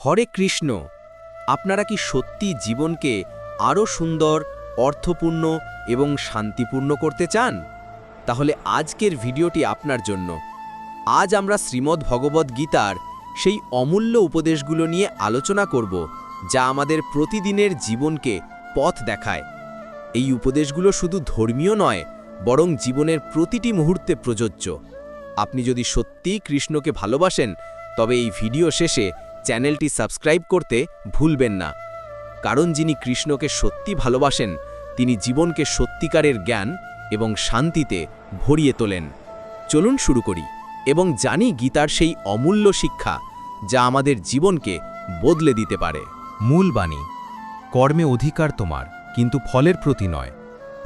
হরে কৃষ্ণ, আপনারা কি সত্যি জীবনকে আরও সুন্দর, অর্থপূর্ণ এবং শান্তিপূর্ণ করতে চান? তাহলে আজকের ভিডিওটি আপনার জন্য। আজ আমরা শ্রীমদ্ ভগবদ্ গীতার সেই অমূল্য উপদেশগুলো নিয়ে আলোচনা করব, যা আমাদের প্রতিদিনের জীবনকে পথ দেখায়। এই উপদেশগুলো শুধু ধর্মীয় নয়, বরং জীবনের প্রতিটি মুহূর্তে প্রযোজ্য। আপনি যদি সত্যিই কৃষ্ণকে ভালোবাসেন, তবে এই ভিডিও শেষে চ্যানেলটি সাবস্ক্রাইব করতে ভুলবেন না। কারণ যিনি কৃষ্ণকে সত্যি ভালোবাসেন, তিনি জীবনকে সত্যিকারের জ্ঞান এবং শান্তিতে ভরিয়ে তোলেন। চলুন শুরু করি এবং জানি গীতার সেই অমূল্য শিক্ষা যা আমাদের জীবনকে বদলে দিতে পারে। মূল বাণী, কর্মে অধিকার তোমার, কিন্তু ফলের প্রতি নয়।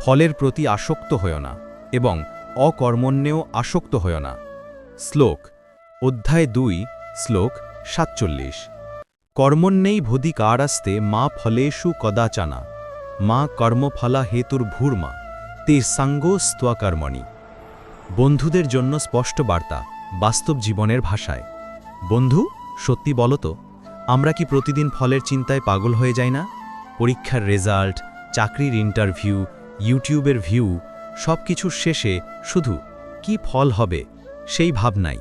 ফলের প্রতি আসক্ত হও না এবং অকর্মণ্যেও আসক্ত হও না। শ্লোক, অধ্যায় দুই, শ্লোক সাতচল্লিশ। কর্মণ্যেই ভধিকারাস্তে মা ফলেষু কদাচানা, মা কর্মফলা হেতুর ভূর্মা তে সাঙ্গস্ত্বকর্মণি বন্ধুদের জন্য স্পষ্ট বার্তা, বাস্তব জীবনের ভাষায়। বন্ধু, সত্যি বলতো আমরা কি প্রতিদিন ফলের চিন্তায় পাগল হয়ে যাই না? পরীক্ষার রেজাল্ট, চাকরির ইন্টারভিউ, ইউটিউবের ভিউ সব কিছুর শেষে শুধু, কি ফল হবে, সেই ভাবনাই।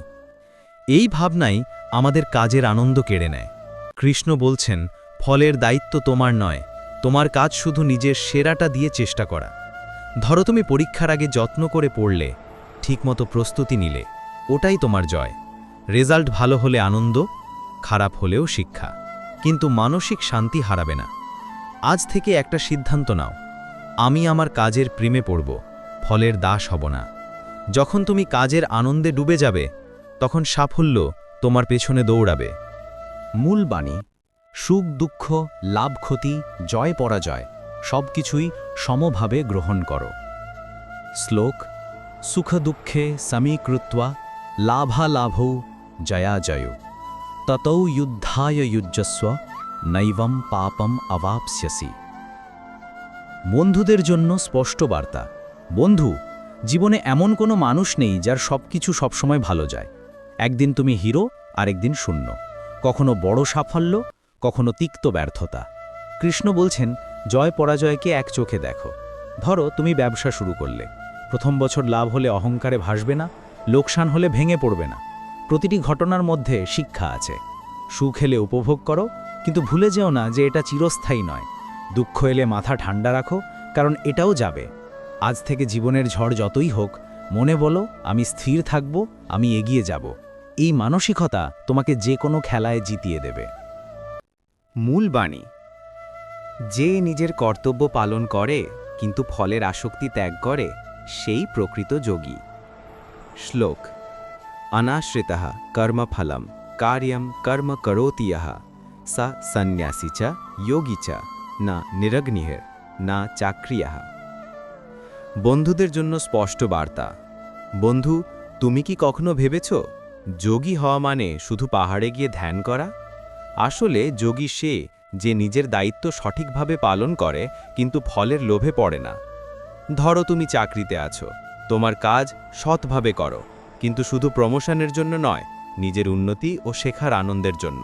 এই ভাবনাই আমাদের কাজের আনন্দ কেড়ে নেয়। কৃষ্ণ বলছেন, ফলের দায়িত্ব তোমার নয়, তোমার কাজ শুধু নিজের সেরাটা দিয়ে চেষ্টা করা। ধরো তুমি পরীক্ষার আগে যত্ন করে পড়লে, ঠিকমতো প্রস্তুতি নিলে, ওটাই তোমার জয়। রেজাল্ট ভালো হলে আনন্দ, খারাপ হলেও শিক্ষা। কিন্তু মানসিক শান্তি হারাবে না। আজ থেকে একটা সিদ্ধান্ত নাও, আমি আমার কাজের প্রেমে পড়ব, ফলের দাস হব না। যখন তুমি কাজের আনন্দে ডুবে যাবে তখন সাফল্য তোমার পেছনে দৌড়াবে। মূল বাণী, সুখ, দুঃখ, লাভ, ক্ষতি, জয়, পরাজয় সব কিছুই সমভাবে গ্রহণ করো। শ্লোক, সুখ, দুঃখে সমীকৃত্বা লাভালাভৌ জয়াজয় ততৌ যুদ্ধায় যুজ্জস্ব, নৈবম পাপম অবাপস্যসি। বন্ধুদের জন্য স্পষ্ট বার্তা, বন্ধু, জীবনে এমন কোনো মানুষ নেই যার সব কিছু সবসময় ভালো যায়। একদিন তুমি হিরো, আরেকদিন শূন্য। কখনো বড় সাফল্য, কখনো তিক্ত ব্যর্থতা। কৃষ্ণ বলছেন, জয় পরাজয়কে এক চোখে দেখো। ধরো, তুমি ব্যবসা শুরু করলে। প্রথম বছর লাভ হলে অহংকারে ভাসবে না, লোকসান হলে ভেঙে পড়বে না। প্রতিটি ঘটনার মধ্যে শিক্ষা আছে। সুখ এলে উপভোগ করো, কিন্তু ভুলে যেও না যে এটা চিরস্থায়ী নয়। দুঃখ এলে মাথা ঠান্ডা রাখো, কারণ এটাও যাবে। আজ থেকে জীবনের ঝড় যতই হোক, মনে বলো, আমি স্থির থাকব, আমি এগিয়ে যাব। এই মানসিকতা তোমাকে যে কোনো খেলায় জিতিয়ে দেবে। মূল বাণী, যে নিজের কর্তব্য পালন করে কিন্তু ফলের আসক্তি ত্যাগ করে, সেই প্রকৃত যোগী। শ্লোক, অনাশ্রিত কর্মফলম, কার্যম কর্ম করোতি সা সন্ন্যাসী চ, যোগী চ, না নিরগ্নিহের না চাক্রিয়া। বন্ধুদের জন্য স্পষ্ট বার্তা, বন্ধু, তুমি কি কখনো ভেবেছ? যোগী হওয়া মানে শুধু পাহাড়ে গিয়ে ধ্যান করা? আসলে যোগী সে যে নিজের দায়িত্ব সঠিকভাবে পালন করে, কিন্তু ফলের লোভে পড়ে না। ধরো তুমি চাকরিতে আছো, তোমার কাজ সৎভাবে করো, কিন্তু শুধু প্রমোশনের জন্য নয়, নিজের উন্নতি ও শেখার আনন্দের জন্য।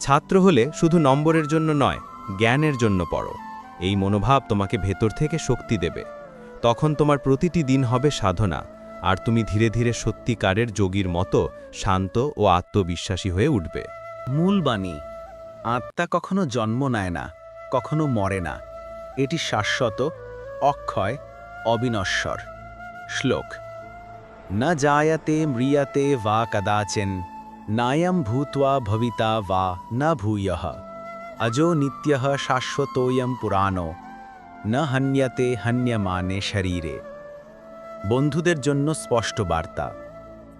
ছাত্র হলে শুধু নম্বরের জন্য নয়, জ্ঞানের জন্য পড়ো। এই মনোভাব তোমাকে ভেতর থেকে শক্তি দেবে। তখন তোমার প্রতিটি দিন হবে সাধনা। আর তুমি ধীরে ধীরে সত্যিকারের যোগীর মতো শান্ত ও আত্মবিশ্বাসী হয়ে উঠবে। মূল বাণী, আত্মা কখনো জন্ম নেয় না, কখনো মরে না। এটি শাশ্বত, অক্ষয়, অবিনশ্বর। শ্লোক, না জায়তে ম্রিয়তে বা কদাচেন, নায়ম ভূত্বা ভবিতা বা ন ভূয়। অজো নিত্য শাশ্বতোয়ম পুরাণো, ন হন্যতে হন্যমানে শরীরে। বন্ধুদের জন্য স্পষ্ট বার্তা।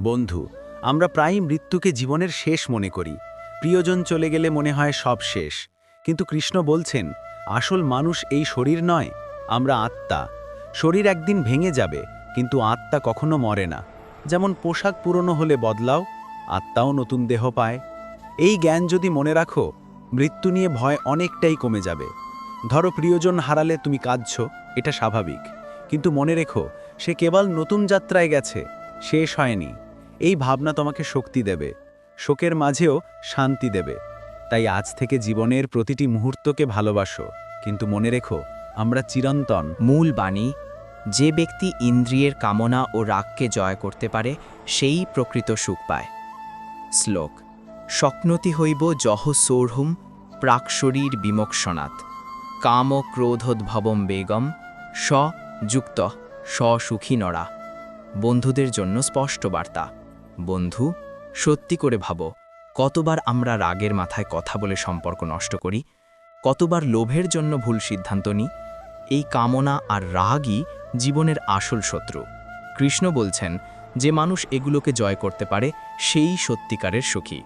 বন্ধু, আমরা প্রায়ই মৃত্যুকে জীবনের শেষ মনে করি। প্রিয়জন চলে গেলে মনে হয় সব শেষ। কিন্তু কৃষ্ণ বলছেন, আসল মানুষ এই শরীর নয়, আমরা আত্মা। শরীর একদিন ভেঙে যাবে, কিন্তু আত্মা কখনো মরে না। যেমন পোশাক পুরনো হলে বদলাও, আত্মাও নতুন দেহ পায়। এই জ্ঞান যদি মনে রাখো, মৃত্যু নিয়ে ভয় অনেকটাই কমে যাবে। ধরো প্রিয়জন হারালে তুমি কাঁদছ, এটা স্বাভাবিক। কিন্তু মনে রেখো সে কেবল নতুন যাত্রায় গেছে, শেষ হয়নি। এই ভাবনা তোমাকে শক্তি দেবে, শোকের মাঝেও শান্তি দেবে। তাই আজ থেকে জীবনের প্রতিটি মুহূর্তকে ভালোবাসো। কিন্তু মনে রেখো, আমরা চিরন্তন। মূল বাণী, যে ব্যক্তি ইন্দ্রিয়ের কামনা ও রাগকে জয় করতে পারে, সেই প্রকৃত সুখ পায়। শ্লোক, স্বপ্নতি হইব জহ সৌর্হুম প্রাকশরীর বিমোক্ষণাৎ। কাম ক্রোধোদ্ভবম বেগম স যুক্ত। স নড়া। বন্ধুদের জন্য স্পষ্ট বার্তা। বন্ধু, সত্যি করে ভাবো, কতবার আমরা রাগের মাথায় কথা বলে সম্পর্ক নষ্ট করি? কতবার লোভের জন্য ভুল সিদ্ধান্ত নিই? এই কামনা আর রাগই জীবনের আসল শত্রু। কৃষ্ণ বলছেন, যে মানুষ এগুলোকে জয় করতে পারে, সেই সত্যিকারের সুখী।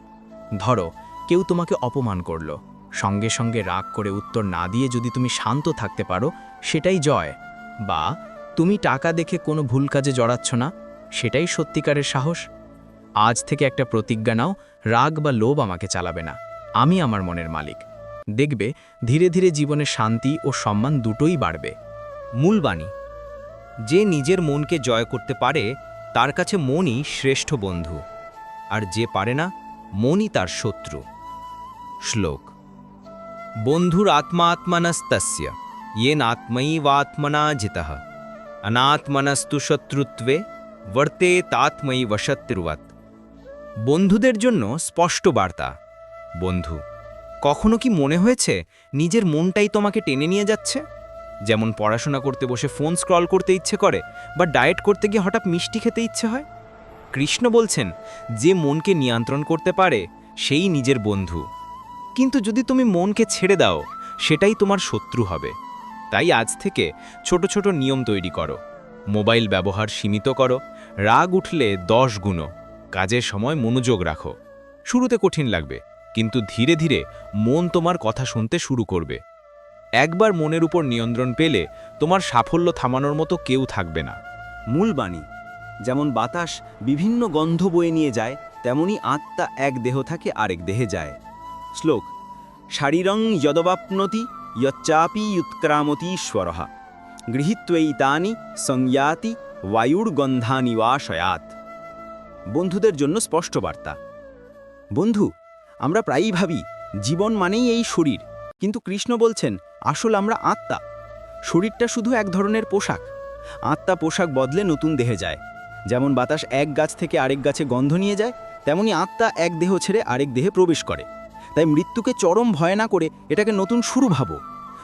ধরো, কেউ তোমাকে অপমান করল। সঙ্গে সঙ্গে রাগ করে উত্তর না দিয়ে যদি তুমি শান্ত থাকতে পারো, সেটাই জয়। বা তুমি টাকা দেখে কোনো ভুল কাজে জড়াচ্ছ না, সেটাই সত্যিকারের সাহস। আজ থেকে একটা প্রতিজ্ঞা নাও, রাগ বা লোভ আমাকে চালাবে না। আমি আমার মনের মালিক। দেখবে, ধীরে ধীরে জীবনে শান্তি ও সম্মান দুটোই বাড়বে। মূল বাণী, যে নিজের মনকে জয় করতে পারে, তার কাছে মনই শ্রেষ্ঠ বন্ধু। আর যে পারে না, মনই তার শত্রু। শ্লোক, বন্ধুর আত্মা আত্মানস্তস্য ইয়েন বা আত্মনা জিতাহা অনাত্মনস্তু শত্রুত্বে বর্তে তাৎময়ী বসত্তিরুবাত বন্ধুদের জন্য স্পষ্ট বার্তা। বন্ধু, কখনো কি মনে হয়েছে নিজের মনটাই তোমাকে টেনে নিয়ে যাচ্ছে? যেমন পড়াশোনা করতে বসে ফোন স্ক্রল করতে ইচ্ছে করে বা ডায়েট করতে গিয়ে হঠাৎ মিষ্টি খেতে ইচ্ছে হয়? কৃষ্ণ বলছেন, যে মনকে নিয়ন্ত্রণ করতে পারে, সেই নিজের বন্ধু। কিন্তু যদি তুমি মনকে ছেড়ে দাও, সেটাই তোমার শত্রু হবে। তাই আজ থেকে ছোট ছোট নিয়ম তৈরি করো। মোবাইল ব্যবহার সীমিত করো। রাগ উঠলে দশ গুণ। কাজের সময় মনোযোগ রাখো। শুরুতে কঠিন লাগবে, কিন্তু ধীরে ধীরে মন তোমার কথা শুনতে শুরু করবে। একবার মনের উপর নিয়ন্ত্রণ পেলে তোমার সাফল্য থামানোর মতো কেউ থাকবে না। মূল বাণী, যেমন বাতাস বিভিন্ন গন্ধ বয়ে নিয়ে যায়, তেমনি আত্মা এক দেহ থাকে আরেক দেহে যায়। শ্লোক শারীরং যদবাপ্নতি যচ্চাপি উৎক্রামতীশ্বরঃ গৃহীত্বৈতানি সংয়াতি বায়ুর্গন্ধানি ওয়াশয়াত বন্ধুদের জন্য স্পষ্ট বার্তা। বন্ধু, আমরা প্রায়ই ভাবি, জীবন মানেই এই শরীর। কিন্তু কৃষ্ণ বলছেন, আসল আমরা আত্মা। শরীরটা শুধু এক ধরনের পোশাক। আত্মা পোশাক বদলে নতুন দেহে যায়। যেমন বাতাস এক গাছ থেকে আরেক গাছে গন্ধ নিয়ে যায়, তেমনি আত্মা এক দেহ ছেড়ে আরেক দেহে প্রবেশ করে। তাই মৃত্যুকে চরম ভয় না করে এটাকে নতুন শুরু ভাবো।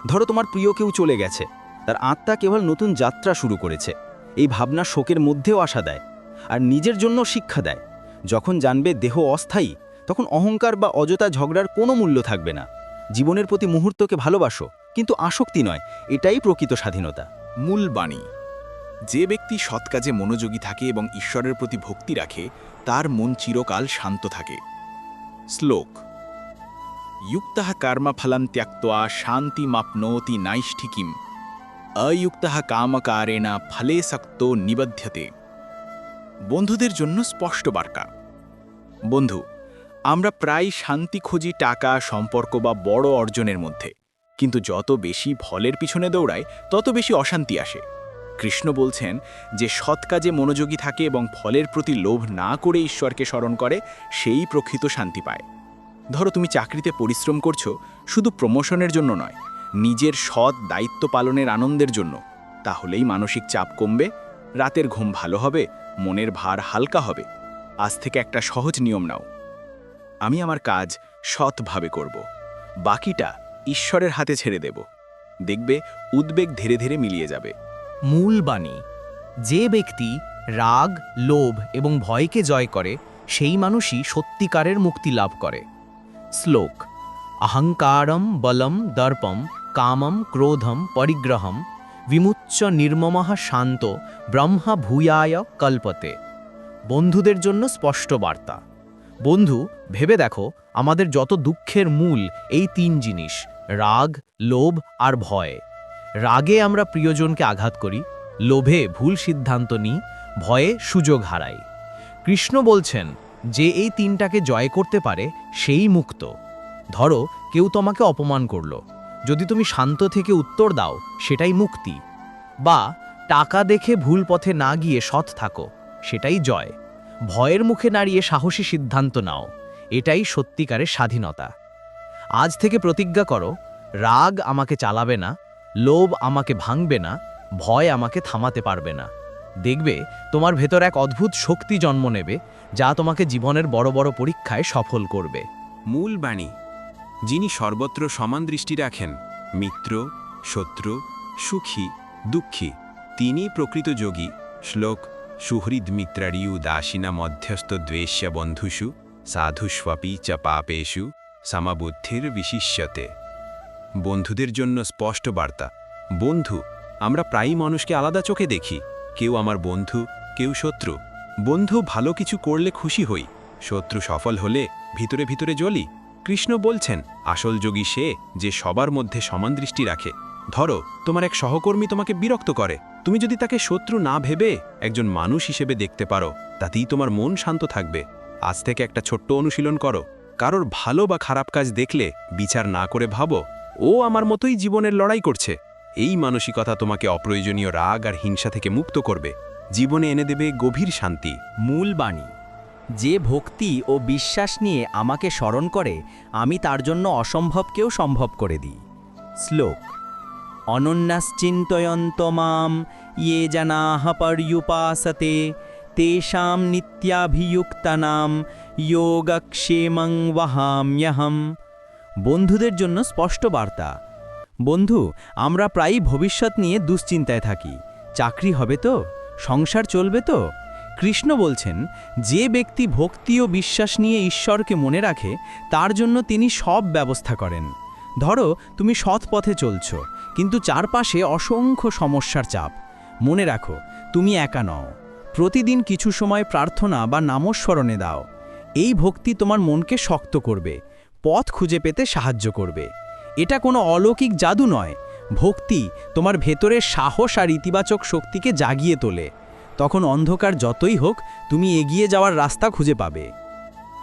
ধরো তোমার প্রিয় কেউ চলে গেছে। তার আত্মা কেবল নতুন যাত্রা শুরু করেছে। এই ভাবনা শোকের মধ্যেও আশা দেয় আর নিজের জন্য শিক্ষা দেয়। যখন জানবে দেহ অস্থায়ী, তখন অহংকার বা অযথা ঝগড়ার কোনো মূল্য থাকবে না। জীবনের প্রতি মুহূর্তকে ভালোবাসো, কিন্তু আসক্তি নয়, এটাই প্রকৃত স্বাধীনতা। মূল বাণী। যে ব্যক্তি সৎ কাজে মনোযোগী থাকে এবং ঈশ্বরের প্রতি ভক্তি রাখে, তার মন চিরকাল শান্ত থাকে। শ্লোক যুক্ত কর্মফলম ত্যক্তা শান্তিমাপ্নোতি নাইষ্ঠিকিম অযুক্ত কামকারেণ ফলে শক্ত নিবধ্যতে বন্ধুদের জন্য স্পষ্ট বার্তা। বন্ধু, আমরা প্রায় শান্তি খুঁজি টাকা, সম্পর্ক বা বড় অর্জনের মধ্যে। কিন্তু যত বেশি ফলের পিছনে দৌড়ায়, তত বেশি অশান্তি আসে। কৃষ্ণ বলছেন যে, সৎ কাজে মনোযোগী থাকে এবং ফলের প্রতি লোভ না করে ঈশ্বরকে স্মরণ করে, সেই প্রকৃত শান্তি পায়। ধরো তুমি চাকরিতে পরিশ্রম করছ, শুধু প্রমোশনের জন্য নয়, নিজের সৎ দায়িত্ব পালনের আনন্দের জন্য। তাহলেই মানসিক চাপ কমবে, রাতের ঘুম ভালো হবে, মনের ভার হালকা হবে। আজ থেকে একটা সহজ নিয়ম নাও। আমি আমার কাজ সৎভাবে করব। বাকিটা ঈশ্বরের হাতে ছেড়ে দেব। দেখবে উদ্বেগ ধীরে ধীরে মিলিয়ে যাবে। মূল বাণী, যে ব্যক্তি রাগ, লোভ এবং ভয়কে জয় করে, সেই মানুষই সত্যিকারের মুক্তি লাভ করে। শ্লোক অহংকারম বলম দর্পম কামম ক্রোধম পরিগ্রহম বিমুচ্চ নির্মমঃ শান্ত ব্রহ্মা ভূয়ায় কল্পতে বন্ধুদের জন্য স্পষ্ট বার্তা। বন্ধু, ভেবে দেখো, আমাদের যত দুঃখের মূল, এই তিন জিনিস, রাগ, লোভ আর ভয়। রাগে আমরা প্রিয়জনকে আঘাত করি, লোভে ভুল সিদ্ধান্ত নিই, ভয়ে সুযোগ হারাই। কৃষ্ণ বলছেন যে এই তিনটাকে জয় করতে পারে, সেই মুক্ত। ধরো, কেউ তোমাকে অপমান করল। যদি তুমি শান্ত থেকে উত্তর দাও, সেটাই মুক্তি। বা, টাকা দেখে ভুল পথে না গিয়ে সৎ থাকো, সেটাই জয়। ভয়ের মুখে নাড়িয়ে সাহসী সিদ্ধান্ত নাও। এটাই সত্যিকারের স্বাধীনতা। আজ থেকে প্রতিজ্ঞা করো, রাগ আমাকে চালাবে না, লোভ আমাকে ভাঙবে না, ভয় আমাকে থামাতে পারবে না। দেখবে, তোমার ভেতর এক অদ্ভুত শক্তি জন্ম নেবে যা তোমাকে জীবনের বড় বড় পরীক্ষায় সফল করবে। মূল বাণী, যিনি সর্বত্র সমান দৃষ্টি রাখেন, মিত্র, শত্রু, সুখী, দুঃখী, তিনি প্রকৃত যোগী, শ্লোক, সুহৃদ মিত্রারিউ দাসিনা মধ্যস্থ দ্বেষ্য বন্ধুষু সাধুস্বপি চ পাপেষু, সমাবুদ্ধির বিশিষ্যতে। বন্ধুদের জন্য স্পষ্ট বার্তা, বন্ধু, আমরা প্রায়ই মানুষকে আলাদা চোখে দেখি, কেউ আমার বন্ধু, কেউ শত্রু। বন্ধু ভালো কিছু করলে খুশি হই, শত্রু সফল হলে ভিতরে ভিতরে জ্বলি। কৃষ্ণ বলছেন, আসল যোগী সে যে সবার মধ্যে সমান দৃষ্টি রাখে। ধরো, তোমার এক সহকর্মী তোমাকে বিরক্ত করে। তুমি যদি তাকে শত্রু না ভেবে একজন মানুষ হিসেবে দেখতে পারো, তাতেই তোমার মন শান্ত থাকবে। আজ থেকে একটা ছোট্ট অনুশীলন করো। কারোর ভালো বা খারাপ কাজ দেখলে বিচার না করে ভাবো, ও আমার মতোই জীবনের লড়াই করছে। এই মানসিকতা তোমাকে অপ্রয়োজনীয় রাগ আর হিংসা থেকে মুক্ত করবে। জীবনে এনে দেবে গভীর শান্তি। মূল বাণী, যে ভক্তি ও বিশ্বাস নিয়ে আমাকে স্মরণ করে, আমি তার জন্য অসম্ভবকেও সম্ভব করে দিই। শ্লোক অনন্যাশ্চিন্তয়ন্ত মাম ইয়ে জানাহ পর্যুপাসতে, তেষাম নিত্যাভিযুক্তানাম, যোগক্ষেমং ওয়াহাম্যহম বন্ধুদের জন্য স্পষ্ট বার্তা, বন্ধু, আমরা প্রায়ই ভবিষ্যৎ নিয়ে দুশ্চিন্তায় থাকি, চাকরি হবে তো? সংসার চলবে তো? কৃষ্ণ বলছেন, যে ব্যক্তি ভক্তি ও বিশ্বাস নিয়ে ঈশ্বরকে মনে রাখে, তার জন্য তিনি সব ব্যবস্থা করেন। ধরো, তুমি সৎ পথে চলছ, কিন্তু চারপাশে অসংখ্য সমস্যার চাপ। মনে রাখো, তুমি একা নও। প্রতিদিন কিছু সময় প্রার্থনা বা নামস্মরণে দাও। এই ভক্তি তোমার মনকে শক্ত করবে, পথ খুঁজে পেতে সাহায্য করবে। এটা কোনো অলৌকিক জাদু নয় ভক্তি তোমার ভেতরের সাহস আর ইতিবাচক শক্তিকে জাগিয়ে তোলে। তখন অন্ধকার যতই হোক, তুমি এগিয়ে যাওয়ার রাস্তা খুঁজে পাবে।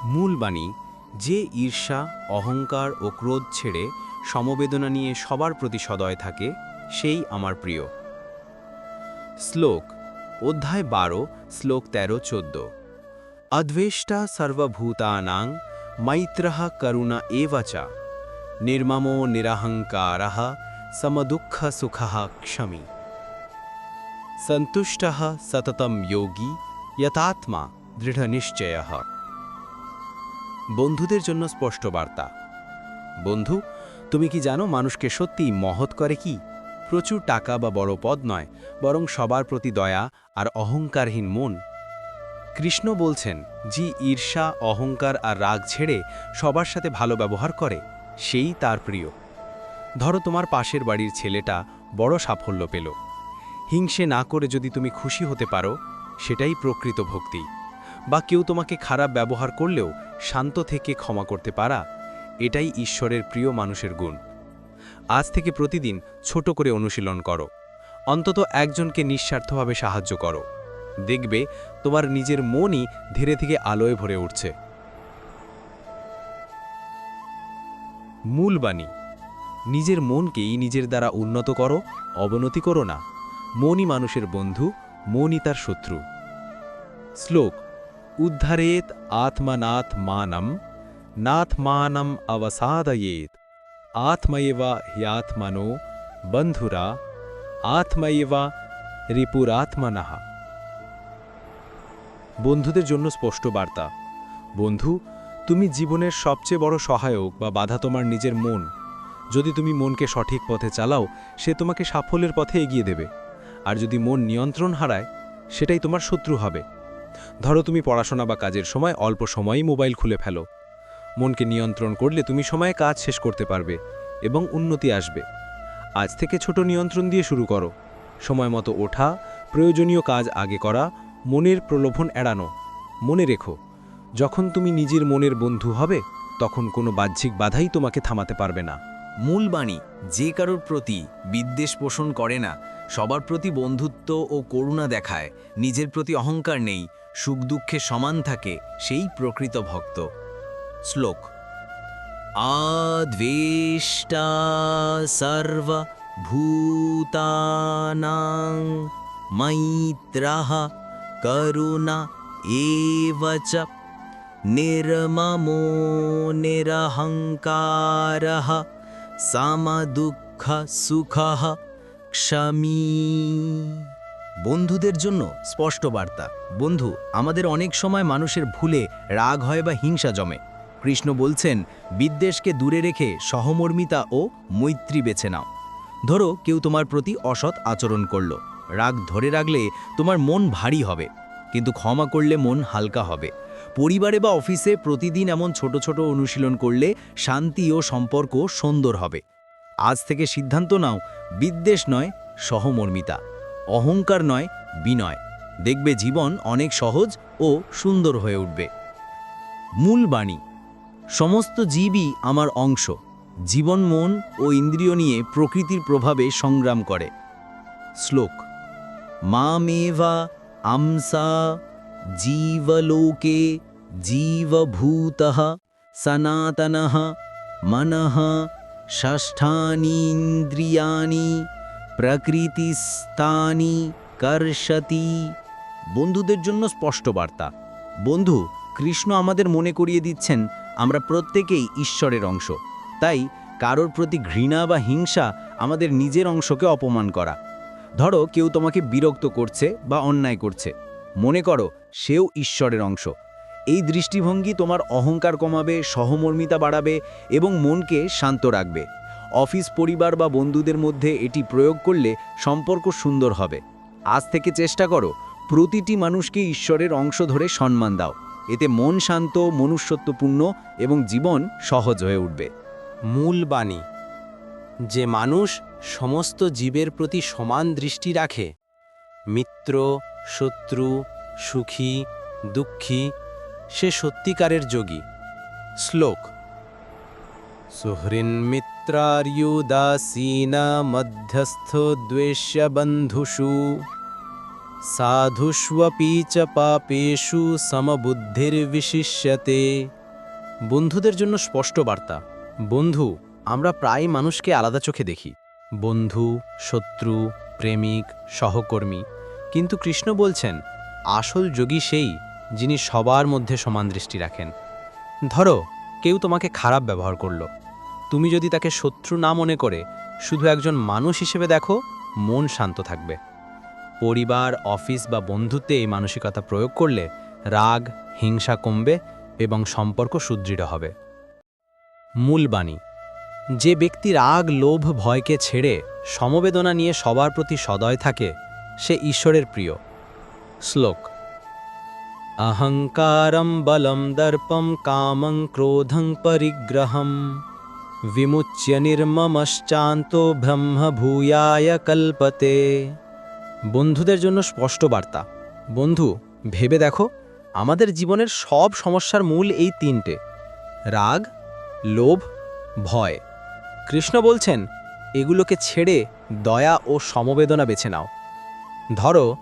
মূল বাণী, যে ঈর্ষা, অহংকার ও ক্রোধ ছেড়ে সমবেদনা নিয়ে সবার প্রতি সদয় থাকে, সেই আমার প্রিয়। শ্লোক, অধ্যায় বারো, শ্লোক তেরো, চোদ্দ। অদ্বেষ্টা সর্বভূতানাং মৈত্রः করুণা এবচা নির্মমো নিরহঙ্কারः সুখः ক্ষমি সন্তুষ্টः সততম যোগী যথাত্মা দৃঢ়নিশ্চয়ः বন্ধুদের জন্য স্পষ্ট বার্তা। বন্ধু, তুমি কি জানো মানুষকে সত্যিই মহৎ করে কি? প্রচুর টাকা বা বড় পদ নয়, বরং সবার প্রতি দয়া আর অহংকারহীন মন। কৃষ্ণ বলছেন, যে ঈর্ষা, অহংকার আর রাগ ছেড়ে সবার সাথে ভালো ব্যবহার করে, সেই তার প্রিয়। ধরো তোমার পাশের বাড়ির ছেলেটা বড় সাফল্য পেল। হিংসে না করে যদি তুমি খুশি হতে পারো, সেটাই প্রকৃত ভক্তি। বা কেউ তোমাকে খারাপ ব্যবহার করলেও শান্ত থেকে ক্ষমা করতে পারা, এটাই ঈশ্বরের প্রিয় মানুষের গুণ। আজ থেকে প্রতিদিন ছোট করে অনুশীলন করো। অন্তত একজনকে নিঃস্বার্থভাবে সাহায্য করো। দেখবে তোমার নিজের মনই ধীরে ধীরে আলোয় ভরে উঠছে। মূল বাণী। নিজের মনকেই নিজের দ্বারা উন্নত করো, অবনতি করো না। মনই মানুষের বন্ধু, মনই তার শত্রু। শ্লোক, উদ্ধারেত আত্মনাথ মানম নাথমানম অবসাদয়েত। আত্ময়েবা হ্যাত্মনো বন্ধুরা, আত্ময়েবা রিপুরাত্মনঃ। বন্ধুদের জন্য স্পষ্ট বার্তা। বন্ধু, তুমি জীবনের সবচেয়ে বড় সহায়ক বা বাধা তোমার নিজের মন যদি তুমি মনকে সঠিক পথে চালাও, সে তোমাকে সাফল্যের পথে এগিয়ে দেবে। আর যদি মন নিয়ন্ত্রণ হারায়, সেটাই তোমার শত্রু হবে। ধরো তুমি পড়াশোনা বা কাজের সময় অল্প সময়ই মোবাইল খুলে ফেলো। মনকে নিয়ন্ত্রণ করলে তুমি সময়ে কাজ শেষ করতে পারবে এবং উন্নতি আসবে। আজ থেকে ছোট নিয়ন্ত্রণ দিয়ে শুরু করো। সময় মতো ওঠা, প্রয়োজনীয় কাজ আগে করা, মনের প্রলোভন এড়ানো। মনে রেখো, যখন তুমি নিজের মনের বন্ধু হবে, তখন কোনো বাহ্যিক বাধাই তোমাকে থামাতে পারবে না। মূল বাণী, যে কারোর প্রতি বিদ্বেষ পোষণ করে না, সবার প্রতি বন্ধুত্ব ও করুণা দেখায়, নিজের প্রতি অহংকার নেই, সুখ দুঃখে সমান থাকে, সেই প্রকৃত ভক্ত। শ্লোক। আদ্বেষ্টা সর্বভূতানাং মৈত্রः করুণা এব চ নির্মমো নিরহংকার দুঃখ সুখ ক্ষমী। বন্ধুদের জন্য স্পষ্ট বার্তা। বন্ধু, আমাদের অনেক সময় মানুষের ভুলে রাগ হয় বা হিংসা জমে। কৃষ্ণ বলছেন, বিদ্বেষকে দূরে রেখে সহমর্মিতা ও মৈত্রী বেছে নাও। ধরো, কেউ তোমার প্রতি অসৎ আচরণ করল। রাগ ধরে রাখলে তোমার মন ভারী হবে, কিন্তু ক্ষমা করলে মন হালকা হবে। পরিবারে বা অফিসে প্রতিদিন এমন ছোট ছোট অনুশীলন করলে শান্তি ও সম্পর্ক সুন্দর হবে। আজ থেকে সিদ্ধান্ত নাও, বিদ্বেষ নয়, সহমর্মিতা। অহংকার নয়, বিনয়। দেখবে জীবন অনেক সহজ ও সুন্দর হয়ে উঠবে। মূল বাণী, সমস্ত জীবই আমার অংশ। জীবন মন ও ইন্দ্রিয় নিয়ে প্রকৃতির প্রভাবে সংগ্রাম করে। শ্লোক মামেবা আমসা জীবলোকে জীবভূত সনাতন মনঃ ষষ্ঠানীন্দ্রিয়াণি প্রকৃতিস্থানি কর্ষতি বন্ধুদের জন্য স্পষ্ট বার্তা। বন্ধু, কৃষ্ণ আমাদের মনে করিয়ে দিচ্ছেন, আমরা প্রত্যেকেই ঈশ্বরের অংশ। তাই কারোর প্রতি ঘৃণা বা হিংসা আমাদের নিজের অংশকে অপমান করা। ধরো কেউ তোমাকে বিরক্ত করছে বা অন্যায় করছে। মনে করো সেও ঈশ্বরের অংশ। এই দৃষ্টিভঙ্গি তোমার অহংকার কমাবে, সহমর্মিতা বাড়াবে এবং মনকে শান্ত রাখবে। অফিস পরিবার বা বন্ধুদের মধ্যে এটি প্রয়োগ করলে সম্পর্ক সুন্দর হবে। আজ থেকে চেষ্টা করো, প্রতিটি মানুষকে ঈশ্বরের অংশ ধরে সম্মান দাও। এতে মন শান্ত, মনুষ্যত্বপূর্ণ এবং জীবন সহজ হয়ে উঠবে। মূল বাণী, যে মানুষ সমস্ত জীবের প্রতি সমান দৃষ্টি রাখে, মিত্র, শত্রু সুখী, দুঃখী, সে সত্যিকারের যোগী। শ্লোক। সুহৃন্মিত্রার্যুদাসীন মধ্যস্থ দ্বেষ্য বন্ধুষু। সাধুষ্বপি চ পাপেষু সমবুদ্ধির্বিশিষ্যতে বন্ধুদের জন্য স্পষ্ট বার্তা। বন্ধু, আমরা প্রায় মানুষকে আলাদা চোখে দেখি। বন্ধু, শত্রু, প্রেমিক, সহকর্মী। কিন্তু কৃষ্ণ বলছেন আসল যোগী সেই যিনি সবার মধ্যে সমান দৃষ্টি রাখেন। ধরো, কেউ তোমাকে খারাপ ব্যবহার করল। তুমি যদি তাকে শত্রু না মনে করে শুধু একজন মানুষ হিসেবে দেখো, মন শান্ত থাকবে। পরিবার, অফিস বা বন্ধুত্বে এই মানসিকতা প্রয়োগ করলে রাগ, হিংসা কমবে এবং সম্পর্ক সুদৃঢ় হবে। মূল বাণী, যে ব্যক্তি রাগ, লোভ, ভয়কে ছেড়ে সমবেদনা নিয়ে সবার প্রতি সদয় থাকে, সে ঈশ্বরের প্রিয়। শ্লোক অহংকারম বলম দর্পম কামং ক্রোধং পরিগ্রহম বিমুচ্য নির্মমশ্চান্ত ব্রহ্ম ভূয়ায় কল্পতে বন্ধুদের জন্য স্পষ্ট বার্তা। বন্ধু, ভেবে দেখো, আমাদের জীবনের সব সমস্যার মূল এই তিনটে। রাগ, লোভ, ভয়। কৃষ্ণ বলছেন, এগুলোকে ছেড়ে দয়া ও সমবেদনা বেছে নাও। ধরো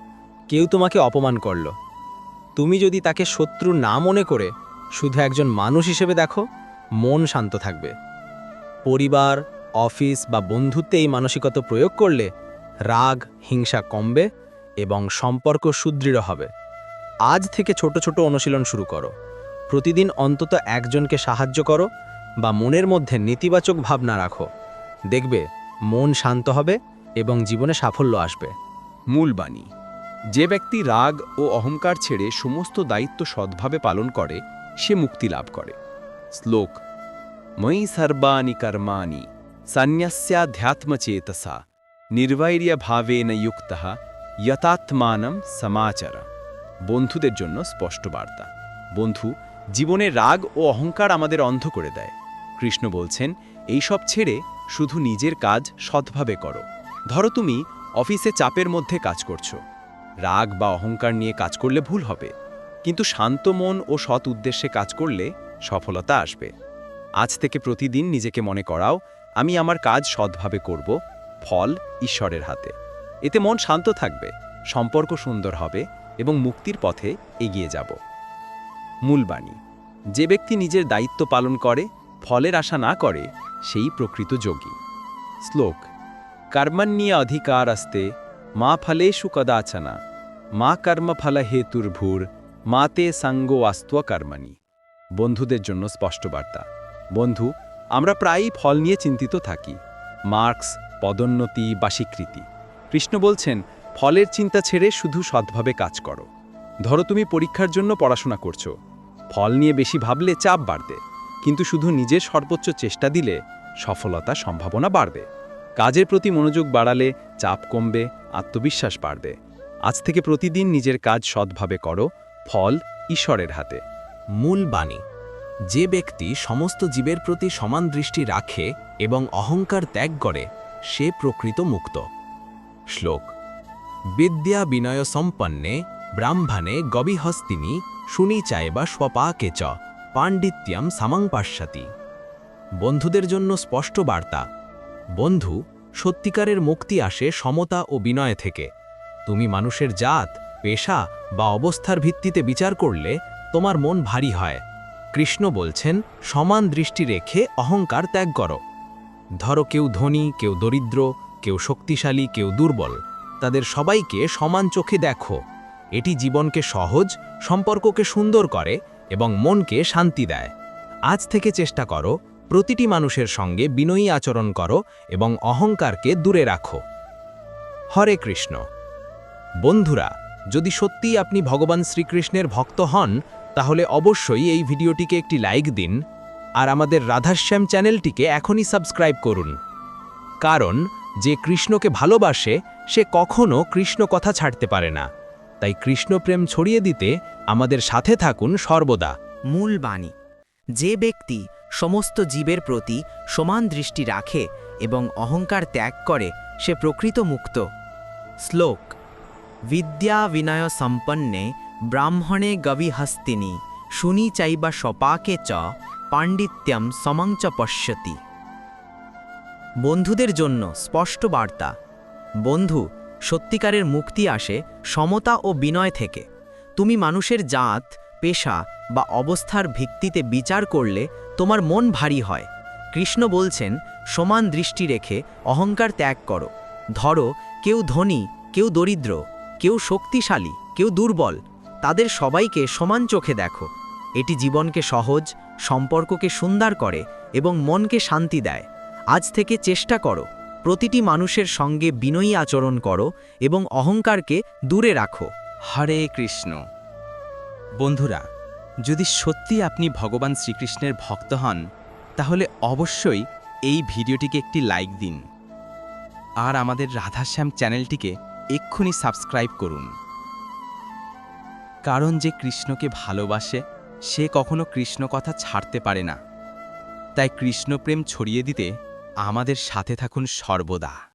কেউ তোমাকে অপমান করল। তুমি যদি তাকে শত্রু না মনে করে শুধু একজন মানুষ হিসেবে দেখো, মন শান্ত থাকবে। পরিবার, অফিস বা বন্ধুত্বে এই মানসিকতা প্রয়োগ করলে রাগ, হিংসা কমবে এবং সম্পর্ক সুদৃঢ় হবে। আজ থেকে ছোট ছোট অনুশীলন শুরু করো। প্রতিদিন অন্তত একজনকে সাহায্য করো বা মনের মধ্যে নেতিবাচক ভাবনা রাখো। দেখবে মন শান্ত হবে এবং জীবনে সাফল্য আসবে। মূল বাণী। যে ব্যক্তি রাগ ও অহংকার ছেড়ে সমস্ত দায়িত্ব সৎভাবে পালন করে, সে মুক্তি লাভ করে। শ্লোক, ময়ি সর্বাণি কর্মাণি সন্ন্যাস্যাধ্যাত্মচেতসা নির্বৈর্যভাবেন যুক্ত যথাত্মানম সমাচার। বন্ধুদের জন্য স্পষ্ট বার্তা। বন্ধু, জীবনে রাগ ও অহংকার আমাদের অন্ধ করে দেয়। কৃষ্ণ বলছেন, এই সব ছেড়ে শুধু নিজের কাজ সৎভাবে করো। ধরো তুমি অফিসে চাপের মধ্যে কাজ করছ। রাগ বা অহংকার নিয়ে কাজ করলে ভুল হবে। কিন্তু শান্ত মন ও সৎ উদ্দেশ্যে কাজ করলে সফলতা আসবে। আজ থেকে প্রতিদিন নিজেকে মনে করাও, আমি আমার কাজ সৎভাবে করব, ফল ঈশ্বরের হাতে। এতে মন শান্ত থাকবে, সম্পর্ক সুন্দর হবে এবং মুক্তির পথে এগিয়ে যাব। মূলবাণী যে ব্যক্তি নিজের দায়িত্ব পালন করে, ফলের আশা না করে, সেই প্রকৃত যোগী। শ্লোক, কর্মণ্যে অধিকার আস্তে, মা ফলেষু কদাচনা। মা কর্মফল হেতুর্ভূর মাতে সঙ্গো কর্মণি বন্ধুদের জন্য স্পষ্ট বার্তা। বন্ধু, আমরা প্রায়ই ফল নিয়ে চিন্তিত থাকি। মার্কস, পদোন্নতি বা স্বীকৃতি কৃষ্ণ বলছেন, ফলের চিন্তা ছেড়ে শুধু সৎভাবে কাজ করো। ধরো তুমি পরীক্ষার জন্য পড়াশোনা করছ। ফল নিয়ে বেশি ভাবলে চাপ বাড়বে। কিন্তু শুধু নিজের সর্বোচ্চ চেষ্টা দিলে সফলতা সম্ভাবনা বাড়বে। কাজের প্রতি মনোযোগ বাড়ালে চাপ কমবে, আত্মবিশ্বাস বাড়বে। আজ থেকে প্রতিদিন নিজের কাজ সৎভাবে করো, ফল ঈশ্বরের হাতে। মূল বাণী, যে ব্যক্তি সমস্ত জীবের প্রতি সমান দৃষ্টি রাখে এবং অহংকার ত্যাগ করে, সে প্রকৃত মুক্ত। শ্লোক, বিদ্যা বিনয় সম্পন্নে, ব্রাহ্মণে গবিহস্তিনী বা স্বপাকে চ, পাণ্ডিত্যম সামাং পাশ্যাতি বন্ধুদের জন্য স্পষ্ট বার্তা, বন্ধু, সত্যিকারের মুক্তি আসে সমতা ও বিনয় থেকে। তুমি মানুষের জাত, পেশা বা অবস্থার ভিত্তিতে বিচার করলে তোমার মন ভারী হয়। কৃষ্ণ বলছেন, সমান দৃষ্টি রেখে অহংকার ত্যাগ করো। ধরো কেউ ধনী, কেউ দরিদ্র, কেউ শক্তিশালী, কেউ দুর্বল। তাদের সবাইকে সমান চোখে দেখো। এটি জীবনকে সহজ, সম্পর্ককে সুন্দর করে এবং মনকে শান্তি দেয়। আজ থেকে চেষ্টা করো, প্রতিটি মানুষের সঙ্গে বিনয়ী আচরণ করো এবং অহংকারকে দূরে রাখো। হরে কৃষ্ণ। বন্ধুরা, যদি সত্যিই আপনি ভগবান শ্রীকৃষ্ণের ভক্ত হন, তাহলে অবশ্যই এই ভিডিওটিকে একটি লাইক দিন আর আমাদের রাধাশ্যাম চ্যানেলটিকে এখনই সাবস্ক্রাইব করুন। কারণ, যে কৃষ্ণকে ভালোবাসে, সে কখনো কৃষ্ণ কথা ছাড়তে পারে না। তাই কৃষ্ণপ্রেম ছড়িয়ে দিতে আমাদের সাথে থাকুন সর্বদা। মূল বাণী, যে ব্যক্তি সমস্ত জীবের প্রতি সমান দৃষ্টি রাখে এবং অহংকার ত্যাগ করে, সে প্রকৃত মুক্ত। শ্লোক বিদ্যা বিনয় সম্পন্নে ব্রাহ্মণে গবিহস্তিনী শুনি চাইবা সপাকে চ পাণ্ডিত্যম সমং চ পশ্যতি বন্ধুদের জন্য স্পষ্ট বার্তা, বন্ধু, সত্যিকারের মুক্তি আসে সমতা ও বিনয় থেকে। তুমি মানুষের জাত, পেশা বা অবস্থার ভিত্তিতে বিচার করলে তোমার মন ভারী হয়। কৃষ্ণ বলছেন, সমান দৃষ্টি রেখে অহংকার ত্যাগ করো। ধরো, কেউ ধনী, কেউ দরিদ্র। কেউ শক্তিশালী, কেউ দুর্বল, তাদের সবাইকে সমান চোখে দেখো। এটি জীবনকে সহজ, সম্পর্ককে সুন্দর করে এবং মনকে শান্তি দেয়। আজ থেকে চেষ্টা করো, প্রতিটি মানুষের সঙ্গে বিনয়ী আচরণ করো এবং অহংকারকে দূরে রাখো। হরে কৃষ্ণ। বন্ধুরা, যদি সত্যি আপনি ভগবান শ্রীকৃষ্ণের ভক্ত হন, তাহলে অবশ্যই এই ভিডিওটিকে একটি লাইক দিন। আর আমাদের রাধাশ্যাম চ্যানেলটিকে এক্ষুনি সাবস্ক্রাইব করুন। কারণ যে কৃষ্ণকে ভালোবাসে, সে কখনো কৃষ্ণ কথা ছাড়তে পারে না। তাই কৃষ্ণপ্রেম ছড়িয়ে দিতে আমাদের সাথে থাকুন সর্বদা।